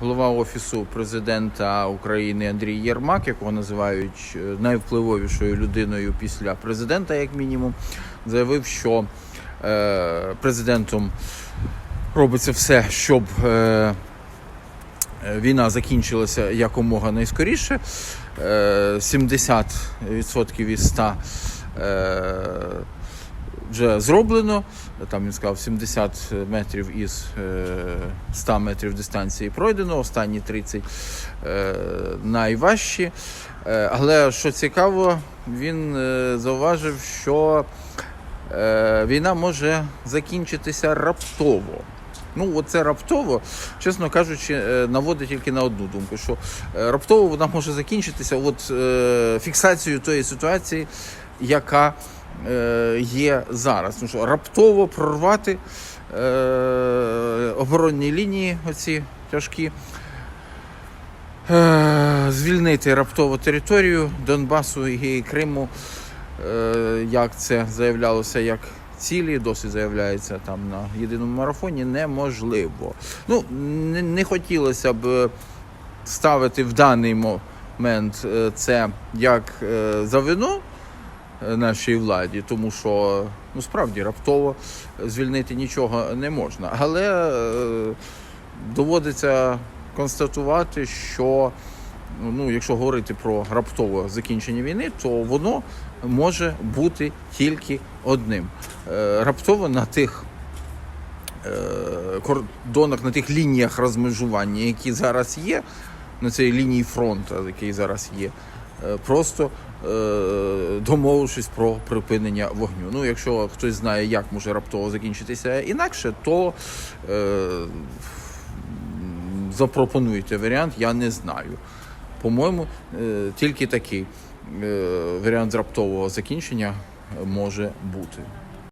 голова офісу президента України Андрій Єрмак, якого називають е, найвпливовішою людиною після президента, як мінімум, заявив, що е, президентом робиться все, щоб е, війна закінчилася якомога найскоріше. Е, 70% із 100 е, вже зроблено. Там він сказав 70 метрів із е, 100 метрів дистанції пройдено, останні 30 е, найважчі. Е, Але що цікаво, він е, зауважив, що е, війна може закінчитися раптово. Ну, оце раптово, чесно кажучи, е, наводить тільки на одну думку, що е, раптово вона може закінчитися от, е, фіксацією тої ситуації, яка е, є зараз. Тому що раптово прорвати е, оборонні лінії, оці тяжкі, е, звільнити раптово територію Донбасу і Криму, е, як це заявлялося, як цілі, досі заявляється там на єдиному марафоні, неможливо. Ну, не, не хотілося б ставити в даний момент е, це як е, за вину е, нашій владі, тому що ну справді раптово звільнити нічого не можна. Але е, доводиться констатувати, що ну, якщо говорити про раптове закінчення війни, то воно може бути тільки одним. Е, Раптово на тих е, кордонах, на тих лініях розмежування, які зараз є, на цій лінії фронту, який зараз є, просто е, домовившись про припинення вогню. Ну, якщо хтось знає, як може раптово закінчитися інакше, то е, запропонуйте варіант, я не знаю. По-моєму, е, тільки такий е, варіант раптового закінчення може бути.